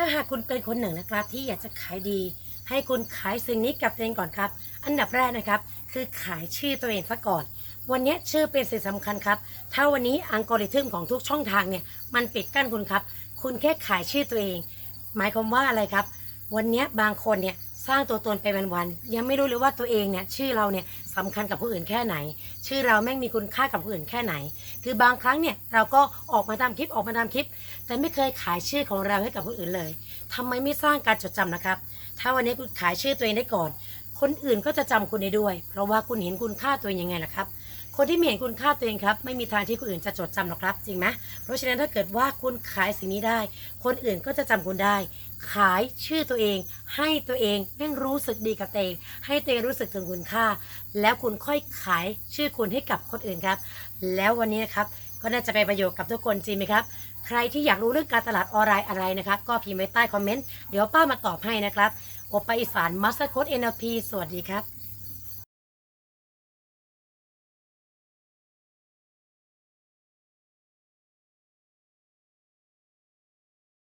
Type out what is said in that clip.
ถ้าหากคุณเป็นคนหนึ่งนะครับที่อยากจะขายดี ให้คุณขายสิ่งนี้กับตัวเองก่อนครับ อันดับแรกนะครับ คือขายชื่อตัวเองซะก่อน วันนี้ชื่อเป็นสิ่งสำคัญครับ ถ้าวันนี้อัลกอริทึมของทุกช่องทางเนี่ยมันปิดกั้นคุณครับ คุณแค่ขายชื่อตัวเอง หมายความว่าอะไรครับ วันนี้บางคนเนี่ย สร้างตัวตนไปวันๆยังไม่รู้เลยว่าตัวเองเนี่ยชื่อเราเนี่ยสำคัญกับผู้อื่นแค่ไหน ชื่อเราแม่งมีคุณค่ากับผู้อื่นแค่ไหน คือบางครั้งเนี่ยเราก็ออกมาทำคลิปออกมาทำคลิป แต่ไม่เคยขายชื่อของเราให้กับผู้อื่นเลยทำไมไม่สร้างการจดจำนะครับ ถ้าวันนี้คุณขายชื่อตัวเองได้ก่อน คนอื่นก็จะจำคุณได้ด้วย เพราะว่าคุณเห็นคุณค่าตัวเองยังไงล่ะครับ คนที่ไม่เห็นคุณค่าตัวเองครับ ไม่มีทางที่คนอื่นจะจดจำหรอกครับ จริงไหมเพราะฉะนั้นถ้าเกิดว่าคุณขายสิ่งนี้ได้ คนอื่นก็จะจำคุณได้ ขายชื่อตัวเอง ให้ตัวเองแม่งรู้สึกดีกับตัวเอง ให้ตัวเองรู้สึกถึงคุณค่า แล้วคุณค่อยขายชื่อคุณให้กับคนอื่นครับ แล้ววันนี้นะครับก็น่าจะเป็นประโยชน์กับทุกคนจริงไหมครับ ใครที่อยากรู้เรื่องการตลาดออนไลน์อะไรนะครับ ก็พิมพ์ไว้ใต้คอมเมนต์ เดี๋ยวป้ามาตอบให้นะครับ โอปาอีสานมัสโคด NLP สวัสดีครับ